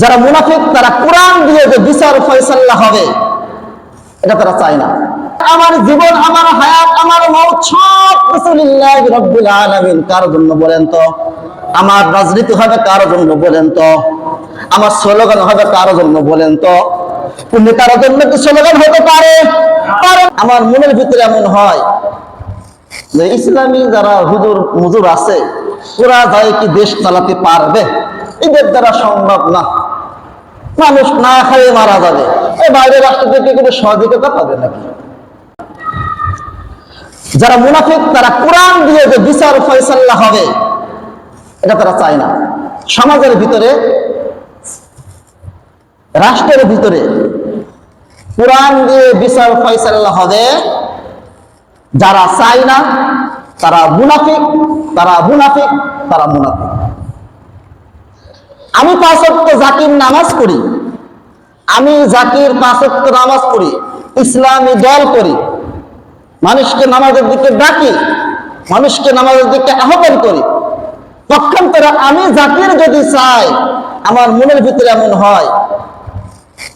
যারা মুনাফিক, তারা কোরআন দিয়ে যে বিচার ফয়সাল্লা হবে, এটা তারা চায় না। আমার জীবন, আমার হায়াত, আমার মৌত সব রাসূলুল্লাহ রাব্বুল আলামিন কার জন্য বলেন তো? আমার রাজনীতি হবে কার জন্য বলেন তো? আমার স্লোগান হবে কার জন্য বলেন তো? নেতার জন্য কি স্লোগান হতে পারে? পারে। আমার মনের ভিতরে এমন হয় যে ইসলামী যারা হুজুর মুজুর আছে, ওরা যায় কি দেশ চালাতে পারবে? এদের দ্বারা সম্ভব না। মানুষ না খাইয়ে মারা যাবে। এই বাইরের রাষ্ট্র থেকে কোনো সহযোগিতা পাবে নাকি? যারা মুনাফিক, তারা কোরআন দিয়ে যে বিচার ফয়সাল্লা হবে, এটা তারা চায় না। সমাজের ভিতরে, রাষ্ট্রের ভিতরে কোরআন দিয়ে বিচার ফয়সাল্লা হবে, যারা চায় না, তারা মুনাফিক তারা মুনাফিক তারা মুনাফিক। আমি পাঁচক্ত জাকির নামাজ করি আমি জাকির পাঁচক্ত নামাজ পড়ি। ইসলামী দল করি। মানুষকে নামাজের দিকে ডাকি। মানুষকে নামাজের দিকে আহ্বান করি। পক্ষান্তরে আমি জাকির যদি চাই, আমার মনের ভিতরে এমন হয়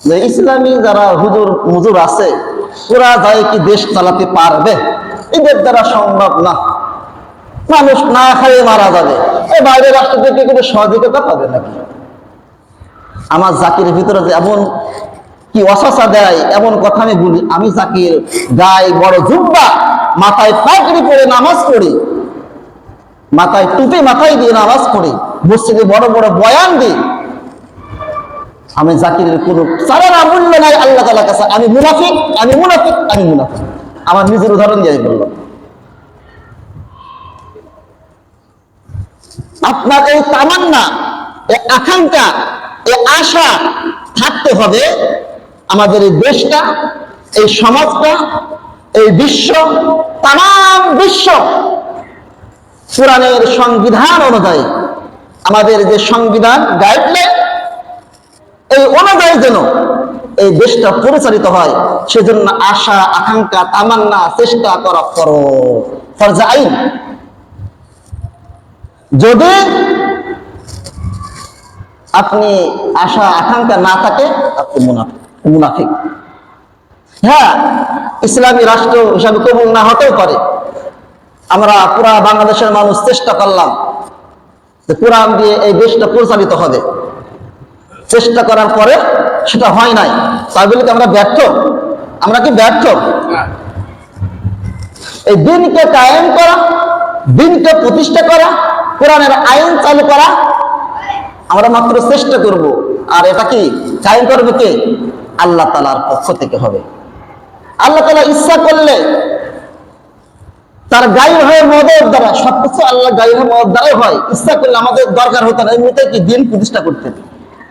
যে ইসলামী যারা হুজুর মুজুর আছে, ওরা যায় কি দেশ চালাতে পারবে? এদের দ্বারা সম্ভব না। মানুষ না খাইয়ে মারা যাবে। এই বাইরের রাষ্ট্র থেকে কোনো সহযোগিতা পাবে নাকি? আমার জাকির ভিতরে যে এমন কি অসসা দেয়, এমন কথা আমি বলি, আমি জাকির গায়ে বড় জুব্বা, মাথায় পাগড়ি পরে নামাজ পড়ি, মাথায় টুপি মাথায় দিয়ে নামাজ পড়ি, মসজিদে বড় বড় বয়ান দিই। আমি জাকিরের কোন সারার মূল্য নাই আল্লাহ তালা কাছে। আমি মুনাফিক আমি মুনাফিক আমি মুনাফিক। আমার নিজের উদাহরণ দিয়ে বললাম। আপনার এই তামান্না, এই আকাঙ্ক্ষা, এই আশা থাকতে হবে আমাদের এই দেশটা, এই সমাজটা, এই বিশ্ব তাম বিশ্ব। কোরআনের সংবিধান অনুযায়ী, আমাদের যে সংবিধান গাইডলাইন এই অনুযায়ী যেন এই দেশটা পরিচালিত হয়, সেজন্য আশা, আকাঙ্ক্ষা, তামান্না, চেষ্টা করা করো ফরজা আইন। যদি আপনি আশা, আকাঙ্ক্ষা না থাকে, আপনি মুনাফিক মুনাফিক। হ্যাঁ ইসলামী রাষ্ট্র হিসাবে কবুল না হতেও পারে। আমরা পুরা বাংলাদেশের মানুষ চেষ্টা করলাম যে কোরআন দিয়ে এই দেশটা পরিচালিত হবে। চেষ্টা করার পরে সেটা হয় নাই। তাই বলে আমরা ব্যর্থ? আমরা কি ব্যর্থ? এই দিনকে কায়েম করা, দিনকে প্রতিষ্ঠা করা কোরআনের আইন চালু করা আমরা মাত্র চেষ্টা করব। আর এটা কি? কায়েম করবে কে? আল্লাহ তালার পক্ষ থেকে হবে। আল্লাহ তালা ইচ্ছা করলে তার গাই হয়ে মদের দ্বারা, সবকিছু আল্লাহ গাই হয়ে মদের দ্বারাই হয়। ইচ্ছা করলে আমাদের দরকার হতো না এমনিতে কি দিন প্রতিষ্ঠা করতেন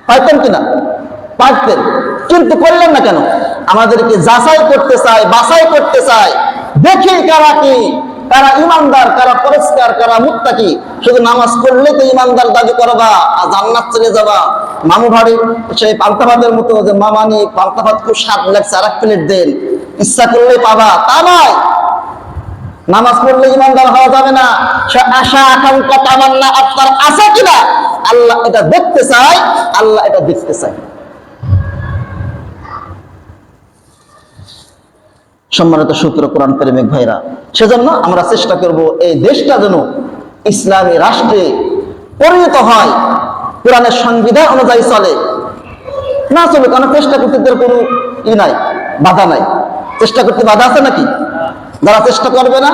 পারতেন কিনা? পারতেন। কিন্তু করলেন না কেন? আমাদেরকে যাচাই করতে চায়, বাছাই করতে চায়। দেখি কারা কি কারা ইমানদার কারা পরিষ্কার কারা মুত্তাকি। শুধু নামাজ পড়লে তো ইমানদার দাবি করবা, আর জান্নাত চলে যাবা। মামু ভাড়ি, সেই পান্তা ভাতের মতো যে মামানি পান্তা খুব স্বাদ লাগছে, আর এক প্লেট দেন। ইচ্ছা করলে পাবা, তা নয়। নামাজ পড়লে ইমানদার হওয়া যাবে না। সে আশা, আকাঙ্ক্ষা, তামান্না আপনার আছে কিনা? আল্লাহ এটা দেখতে চায়, আল্লাহ এটা দেখতে চায়। সম্মানিত সূত্র কোরআন প্রেমিক ভাইরা, সেজন্য আমরা চেষ্টা করব এই দেশটা যেন ইসলামী রাষ্ট্রে পরিণত হয়, কোরআনের সংবিধান অনুযায়ী চলে। না চলে, কারণ চেষ্টা করতে কোনো ই নাই, বাধা নাই। চেষ্টা করতে বাধা আছে নাকি? যারা চেষ্টা করবে না,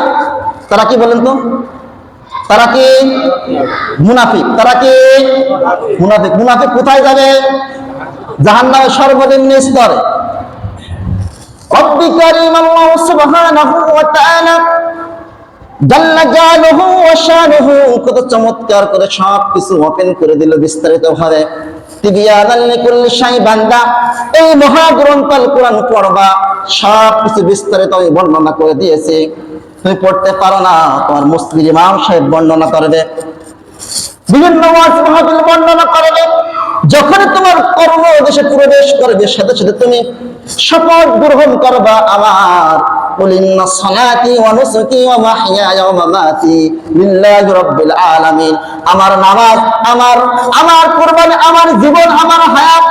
তারা কি বলেন তো? তারা কি মুনাফিক? তারা কি মুনাফিক? মুনাফিক কোথায় যাবে? জাহান্নামের সর্বনিম্ন স্তরে। ওয়া তাআলা। জাল্লা জালালুহু ওয়া শানুহু, কত চমৎকার করে সব কিছু ওপেন করে দিল বিস্তারিত ভাবে বান্দা, এই আল কোরআন পড়বা বিস্তারিত আমি বর্ণনা করে দিয়েছি। তুমি পড়তে পারো না, তোমার মুসলিম ইমাম সাহেব বর্ণনা করবে। বিভিন্ন বর্ণনা করবে। যখনই তোমার কর্ম দেশে প্রবেশ করবে, সাথে সাথে তুমি শপথ গ্রহণ করবা আমার قل إن صلاتي ونسكي ومحياي ومماتي لله رب العالمين আমার নামাজ আমার আমার কুরবানি আমার জীবন আমার হায়াত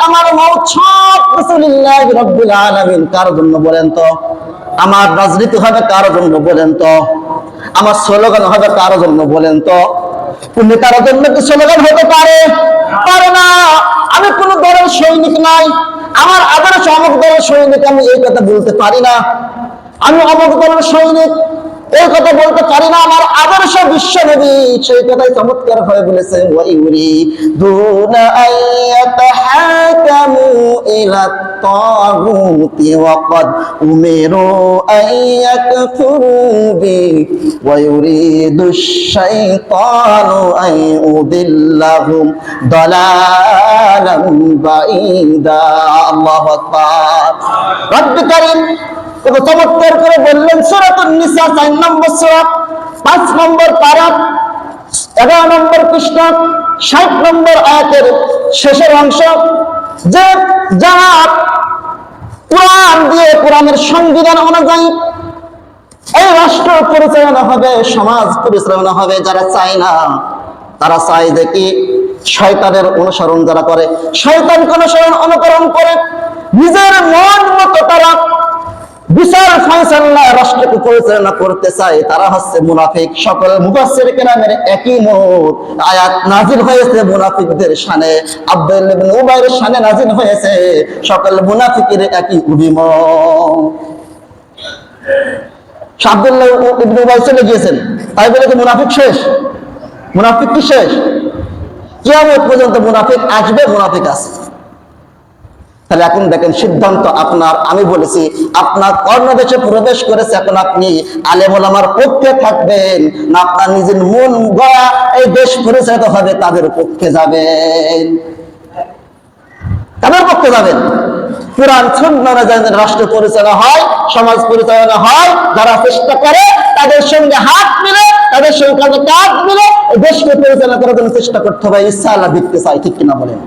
সব রাসূলুল্লাহ রাব্বুল আলামিন কার জন্য বলেন তো আমার রাজনীতি হবে কার জন্য বলেন তো আমার স্লোগান হবে কার জন্য বলেন তো কোন নেতার জন্য কি স্লোগান হতে পারে পারে না সৈনিক আমি এই কথা বলতে পারি না। আমি অমুক দলের সৈনিক এই কথা বলতে পারি না, আমার আদর্শ বিশ্ব নবী সেই কথাই চমৎকার ভাবে বলেছেন ওয়াইউরি দুনা আইয়াতাহাকামু ইলা তাগুতি ওয়াকাদ উমিরু আইয়াকফুরু বি ওয়ায়ুরিদু শাইতানু আইউদিল্লাহুম দালালাম বাঈদা। আল্লাহু আকবার। রব্বি কারীম চমৎকার করে বললেন চার নম্বর পাঁচ নম্বর এগারো নম্বর কৃষ্ণ ষাট নম্বর আয়াতের শেষের অংশ। যে যারা কোরআন দিয়ে কোরআনের সংবিধান অনুযায়ী এই রাষ্ট্র পরিচালনা হবে, সমাজ পরিচালনা হবে, যারা চায় না, তারা চায় যে কি শয়তানের অনুসরণ যারা করে শয়তানকে অনুসরণ অনুকরণ করে, নিজের মন মতো তারা বিচার ফয়সাল্লা রাষ্ট্রকে পরিচালনা করতে চায়। তারা হচ্ছে মুনাফিক। সকল মুফাসসির কেরামের একই মত আয়াত নাজিল হয়েছে মুনাফিকদের শানে আব্দুল ইবনে উবাইর শানে নাজিল হয়েছে। সকল মুনাফিকের একই অভিমত। আব্দুল্লাহ ইবনে উবাই চলে গিয়েছেন। তাই বলে কি মুনাফিক শেষ? মুনাফিক কি শেষ? কিয়ামত পর্যন্ত মুনাফিক আসবে, মুনাফিক আছে তাহলে এখন দেখেন সিদ্ধান্ত আপনার, আমি বলেছি, আপনার কর্ণদেশে প্রবেশ করেছে এখন আপনি আলেমুল আমার পক্ষে থাকবেন, না আপনার নিজের মন গড়া এই দেশ পরিচালিত হবে, তাদের পক্ষে যাবেন। তাদের পক্ষে যাবেন? পুরাণ সুন্নাহ অনুযায়ী রাষ্ট্র পরিচালনা হয়, সমাজ পরিচালনা হয়, যারা চেষ্টা করে, তাদের সঙ্গে হাত মিলে, তাদের সঙ্গে কাঁধে কাঁধ মিলে দেশকে পরিচালনা করার জন্য চেষ্টা করতে হবে ইচ্ছা আল্লাহ দেখতে চাই, ঠিক কিনা বলেন?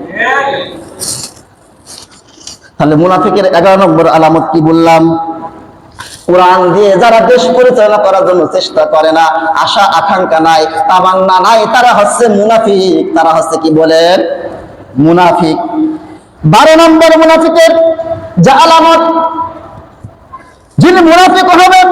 তাহলে মুনাফিকের এগারো নম্বর আলামত কি বললাম? কোরআন দিয়ে যারা দেশ পরিচালনা করার জন্য চেষ্টা করে না, আশা, আকাঙ্ক্ষা নাই, তামান্না নাই, তারা হচ্ছে মুনাফিক। তারা হচ্ছে কি বলেন মুনাফিক। বারো নম্বর মুনাফিকের যা আলামত, যিনি মুনাফিক হবেন